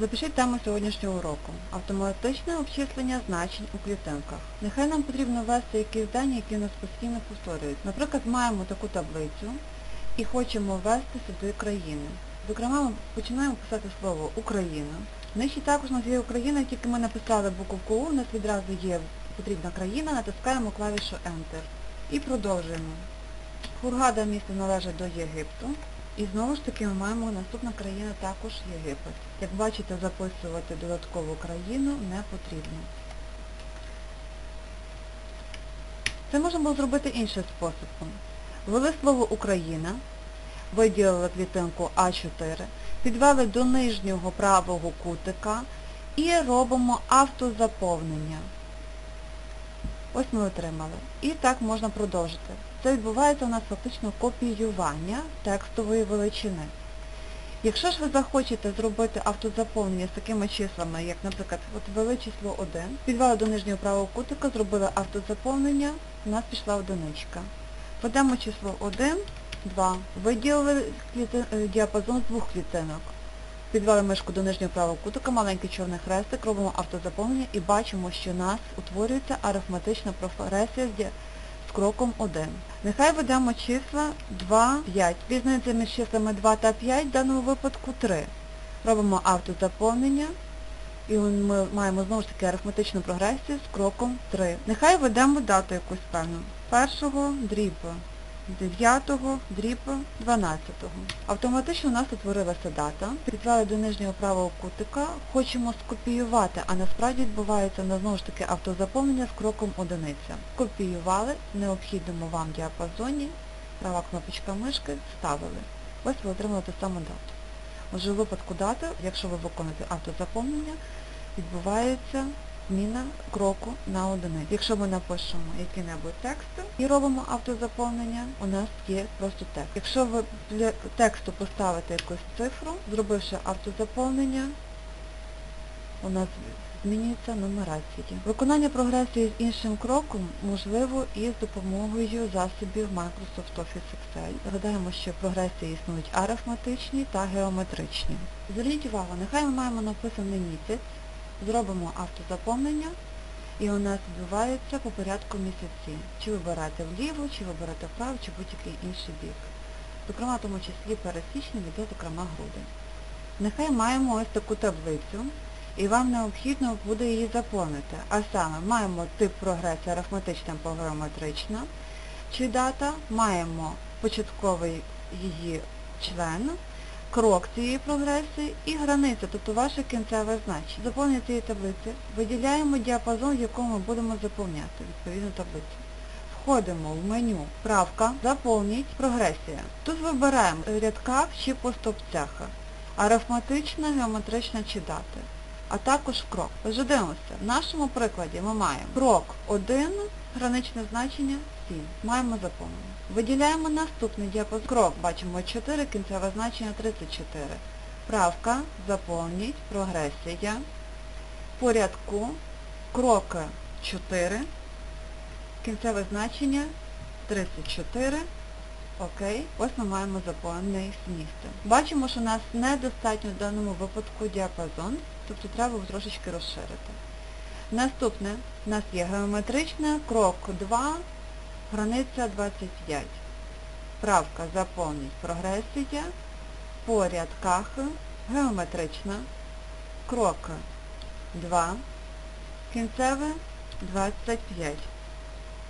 Запишіть тему сьогоднішнього уроку. Автоматичне обчислення значень у клітинках. Нехай нам потрібно ввести якісь дані, які у нас постійно повторюють. Наприклад, маємо таку таблицю і хочемо ввести сюди країни. Зокрема, ми починаємо писати слово Україна. Нижче також у нас є Україна, тільки ми написали буковку У, у нас відразу є потрібна країна, натискаємо клавішу Enter. І продовжуємо. Хургада місто належить до Єгипту. І знову ж таки ми маємо наступна країна також Єгипет. Як бачите, записувати додаткову країну не потрібно. Це можна було зробити іншим способом. Ввели слово Україна, виділили клітинку А4, підвели до нижнього правого кутика і робимо автозаповнення. Ось ми отримали. І так можна продовжити. Це відбувається у нас фактично копіювання текстової величини. Якщо ж ви захочете зробити автозаповнення з такими числами, як, наприклад, от ввели число 1, підвели до нижнього правого кутика, зробили автозаповнення, у нас пішла одиничка. Введемо число 1, 2, виділили е, діапазон з двох клітинок. Підвели мишку до нижнього правого кутика, маленький чорний хрестик, робимо автозаповнення і бачимо, що у нас утворюється арифметична прогресія з кроком 1. Нехай ведемо числа 2, 5. Різниця між числами 2 та 5 в даному випадку 3. Робимо автозаповнення і ми маємо знову ж таки арифметичну прогресію з кроком 3. Нехай ведемо дату якусь певну. Першого дріб 9 дріб 12. Автоматично у нас утворилася дата. Підвели до нижнього правого кутика. Хочемо скопіювати, а насправді відбувається на знову ж таки автозаповнення з кроком одиниця. Копіювали в необхідному вам діапазоні, права кнопочка мишки, вставили. Ось ви отримали ту саму дату. Отже, у випадку дати, якщо ви виконуєте автозаповнення, відбувається зміна кроку на одиницю. Якщо ми напишемо який-небудь текст і робимо автозаповнення, у нас є просто текст. Якщо ви для тексту поставите якусь цифру, зробивши автозаповнення, у нас змінюється нумерація. Виконання прогресії з іншим кроком можливо і з допомогою засобів Microsoft Office Excel. Згадаємо, що прогресії існують арифметичні та геометричні. Зверніть увагу, нехай ми маємо написаний місяць, зробимо автозаповнення, і у нас відбувається по порядку місяці. Чи вибирати вліво, чи вибирати вправо, чи будь-який інший бік. Зокрема, в тому числі перед січнем йде, зокрема, грудень. Нехай маємо ось таку таблицю, і вам необхідно буде її заповнити. А саме, маємо тип прогресії арифметична або геометрична, чи дата, маємо початковий її член, крок цієї прогресії і границя, тобто ваше кінцеве значення. Заповнення цієї таблиці виділяємо діапазон, в якому ми будемо заповняти відповідну таблицю. Входимо в меню Правка, заповніть, прогресія. Тут вибираємо рядках чи по стовпцях. Арифметична, геометрична чи дати. А також крок. Дивимося. В нашому прикладі ми маємо крок 1, граничне значення 7. Маємо заповнення. Виділяємо наступний діапазон. Крок, бачимо 4, кінцеве значення 34. Правка, заповніть, прогресія. По рядку крок 4, кінцеве значення 34. Окей, ось ми маємо заповнений місце. Бачимо, що у нас недостатньо в даному випадку діапазон, тобто треба трошечки розширити. Наступне, у нас є геометричне, крок 2, границя 25. Правка заповніть прогресія, по рядках, геометрична, крок 2, кінцеве 25.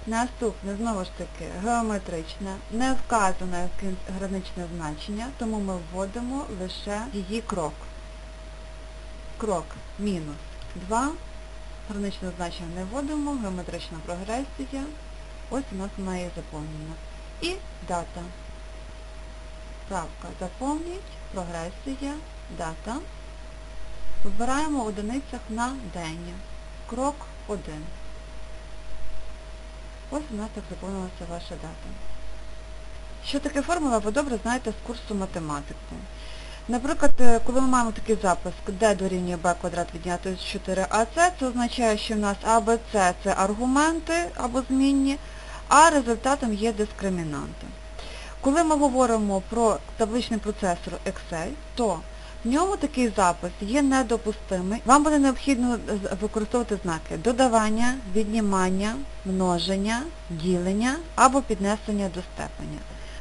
Наступне, знову ж таки, геометрична, не вказане граничне значення, тому ми вводимо лише її крок. Крок мінус 2, граничне значення не вводимо, геометрична прогресія, ось у нас вона є заповнена. І дата. Правка заповніть, прогресія, дата. Вибираємо в одиницях на день. Крок 1. Ось у нас так заповнилася ваша дата. Що таке формула, ви добре знаєте з курсу математики. Наприклад, е, коли ми маємо такий запис, d дорівнює b квадрат відняти з 4ac, це означає, що в нас С це аргументи або змінні, а результатом є дискримінанти. Коли ми говоримо про табличний процесор Excel, то В ньому такий запис є недопустимий. Вам буде необхідно використовувати знаки додавання, віднімання, множення, ділення або піднесення до степеня.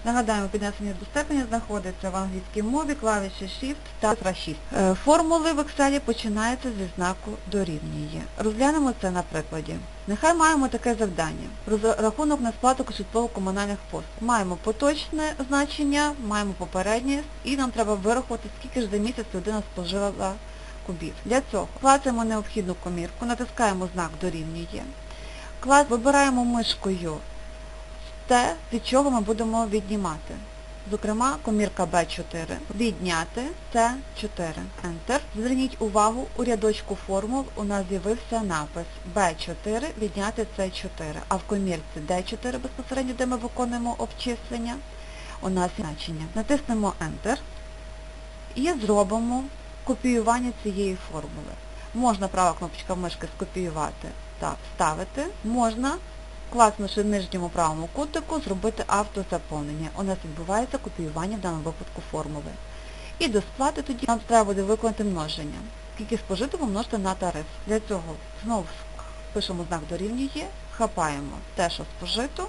Нагадаємо, піднесення до степеня знаходиться в англійській мові клавіші Shift та цифра 6. Е, Формули в Excel починаються зі знаку дорівнює. Розглянемо це на прикладі. Нехай маємо таке завдання. Розрахунок на сплату житлово-комунальних послуг. Маємо поточне значення, маємо попереднє і нам треба вирахувати, скільки ж за місяць людина спожила кубів. Для цього клацаємо необхідну комірку, натискаємо знак дорівнює. Вибираємо мишкою те, від чого ми будемо віднімати. Зокрема, комірка B4. Відняти С4. Enter. Зверніть увагу, у рядочку формул у нас з'явився напис B4 відняти С4. А в комірці D4 безпосередньо, де ми виконуємо обчислення, у нас значення. Натиснемо Enter і зробимо копіювання цієї формули. Можна права кнопочка мишки скопіювати та вставити. Можна класнувши в нижньому правому кутику, зробити автозаповнення. У нас відбувається копіювання в даному випадку формули. І до сплати тоді нам треба буде виконати множення. Скільки спожито помножити на тариф. Для цього знову пишемо знак дорівнює, хапаємо те, що спожито,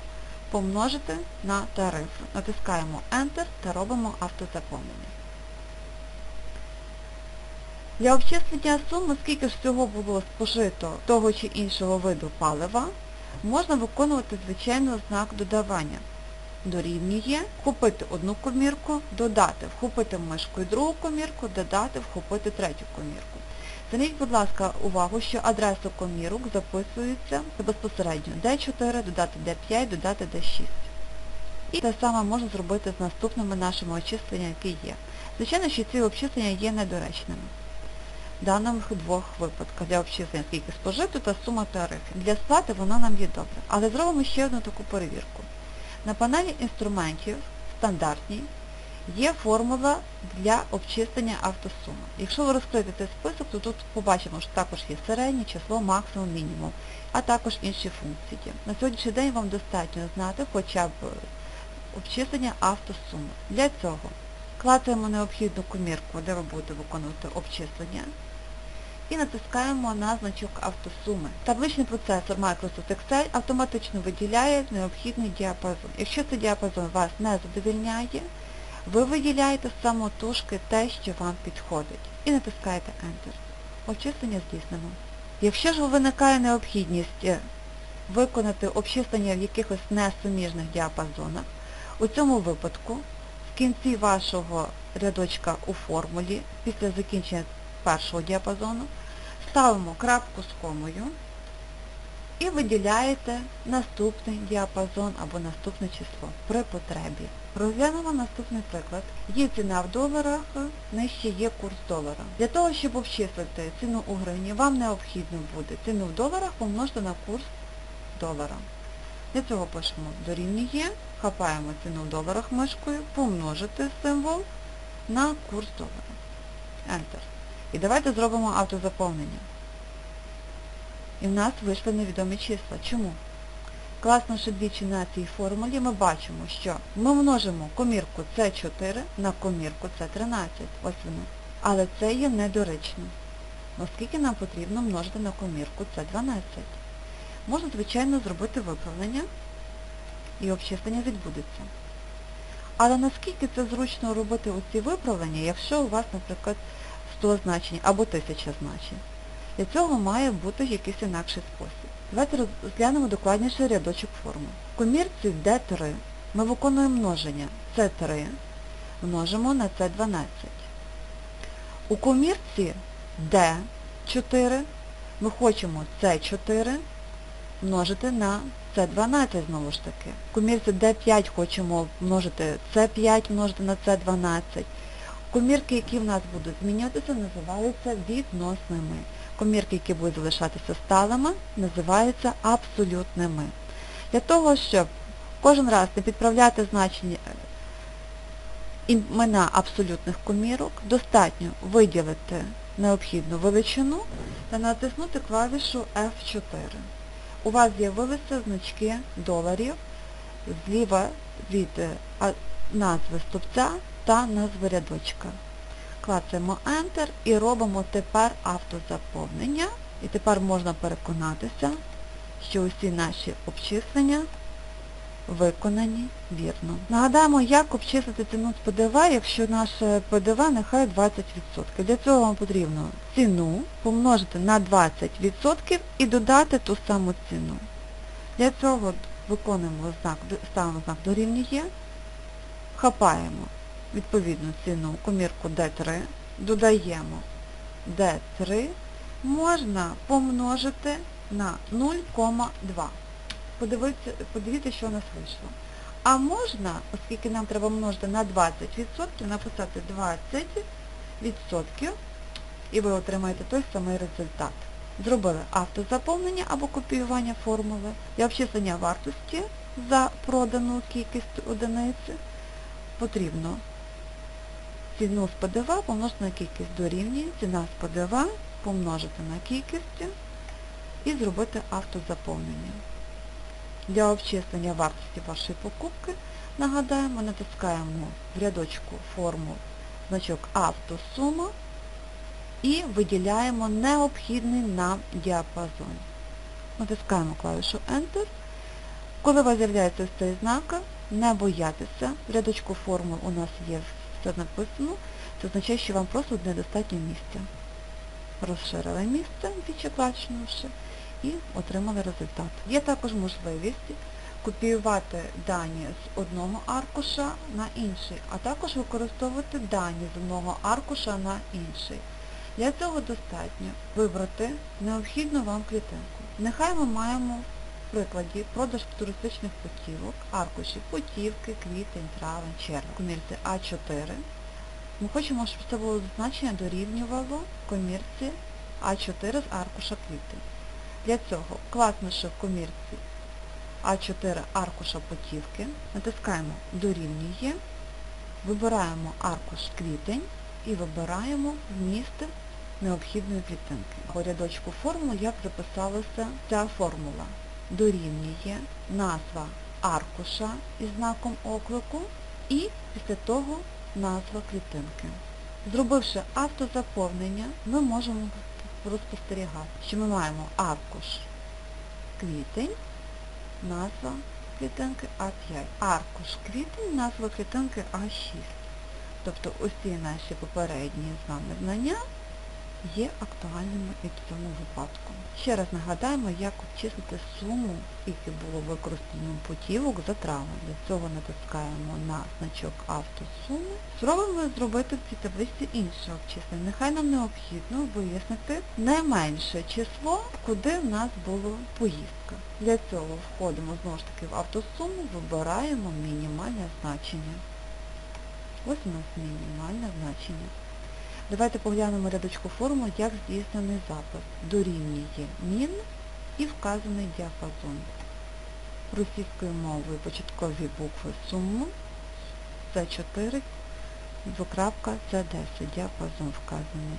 помножити на тариф. Натискаємо Enter та робимо автозаповнення. Для обчислення суми, скільки ж всього було спожито того чи іншого виду палива, можна виконувати, звичайно, знак додавання. Дорівнює, вхопити одну комірку, додати, вхопити мишкою другу комірку, додати, вхопити третю комірку. Зверніть, будь ласка, увагу, що адреса комірок записується безпосередньо D4, додати D5, додати D6. І те саме можна зробити з наступними нашими обчисленнями, які є. Звичайно, що ці обчислення є недоречними даних двох випадках для обчислення скільки спожито та сума тарифів. Для сплати воно нам є добре. Але зробимо ще одну таку перевірку. На панелі інструментів стандартній є формула для обчислення автосуми. Якщо ви розкрите цей список, то тут побачимо, що також є середнє, число, максимум, мінімум, а також інші функції. На сьогоднішній день вам достатньо знати хоча б обчислення автосуми. Для цього клацаємо необхідну комірку, де ви будете виконувати обчислення і натискаємо на значок автосуми. Табличний процесор Microsoft Excel автоматично виділяє необхідний діапазон. Якщо цей діапазон вас не задовільняє, ви виділяєте самотужки те, що вам підходить. І натискаєте Enter. Обчислення здійснено. Якщо ж виникає необхідність е, виконати обчислення в якихось несуміжних діапазонах, у цьому випадку в кінці вашого рядочка у формулі, після закінчення першого діапазону, ставимо крапку з комою і виділяєте наступний діапазон або наступне число при потребі. Розглянемо наступний приклад. Є ціна в доларах, нижче є курс долара. Для того, щоб обчислити ціну у гривні, вам необхідно буде ціну в доларах помножити на курс долара. Для цього пишемо дорівнює, хапаємо ціну в доларах мишкою, помножити символ на курс долара. Enter. І давайте зробимо автозаповнення. І в нас вийшли невідомі числа. Чому? Класнувши двічі на цій формулі, ми бачимо, що ми множимо комірку С4 на комірку С13. Ось воно. Але це є недоречно. Оскільки нам потрібно множити на комірку С12. Можна, звичайно, зробити виправлення і обчислення відбудеться. Але наскільки це зручно робити оці виправлення, якщо у вас, наприклад, 100 значень або 1000 значень. Для цього має бути якийсь інакший спосіб. Давайте розглянемо докладніше рядочок формул. В комірці D3 ми виконуємо множення C3 множимо на C12. У комірці D4 ми хочемо C4 множити на С12 знову ж таки. В комірці D5 хочемо множити С5 множити на С12. Комірки, які в нас будуть змінюватися, називаються відносними. Комірки, які будуть залишатися сталими, називаються абсолютними. Для того, щоб кожен раз не підправляти значення імена абсолютних комірок, достатньо виділити необхідну величину та натиснути клавішу F4. У вас з'явилися значки доларів зліва від назви стовпця та назви рядочка. клацаємо Enter і робимо тепер автозаповнення. І тепер можна переконатися, що усі наші обчислення виконані вірно. Нагадаємо, як обчислити ціну з ПДВ, якщо наше ПДВ нехай 20%. Для цього вам потрібно ціну помножити на 20% і додати ту саму ціну. Для цього виконуємо знак, ставимо знак дорівнює, хапаємо відповідну ціну, комірку D3, додаємо D3, можна помножити на 0,2. Подивіться, подивіться, що у нас вийшло. А можна, оскільки нам треба множити на 20%, написати 20% і ви отримаєте той самий результат. Зробили автозаповнення або копіювання формули для обчислення вартості за продану кількість одиниці. Потрібно ціну з ПДВ помножити на кількість дорівнює, ціна з ПДВ помножити на кількість і зробити автозаповнення. Для обчислення вартості вашої покупки, нагадаємо, натискаємо в рядочку формул значок автосума і виділяємо необхідний нам діапазон. Натискаємо клавішу Enter. Коли у вас з'являється цей знак, не боятися, в рядочку формул у нас є все написано, це означає, що вам просто недостатньо місця. Розширили місце, двічі і отримали результат. Є також можливість копіювати дані з одного аркуша на інший, а також використовувати дані з одного аркуша на інший. Для цього достатньо вибрати необхідну вам клітинку. Нехай ми маємо прикладі продаж туристичних путівок, аркуші путівки, квітень, травень, червень. Комірці А4. Ми хочемо, щоб це було зазначення дорівнювало комірці А4 з аркуша квітень. Для цього, класнувши в комірці А4 аркуша путівки, натискаємо дорівнює, вибираємо аркуш квітень і вибираємо вміст необхідної клітинки. У рядочку формул як записалася ця формула. Дорівнює назва аркуша із знаком оклику і після того назва клітинки. Зробивши автозаповнення, ми можемо розпостерігати, що ми маємо аркуш квітень, назва клітинки А5. Аркуш квітень, назва клітинки А6. Тобто усі наші попередні з вами знання є актуальними і в цьому випадку. Ще раз нагадаємо, як обчислити суму, скільки було використано путівок за травень. Для цього натискаємо на значок автосуми. Зробимо зробити в цій таблиці інше обчислення. Нехай нам необхідно вияснити найменше число, куди в нас була поїздка. Для цього входимо знову ж таки в автосуму, вибираємо мінімальне значення. Ось у нас мінімальне значення. Давайте поглянемо рядочку формул, як здійснений запис. Дорівнює мін і вказаний діапазон. Російською мовою початкові букви суму С4, двокрапка С10, діапазон вказаний.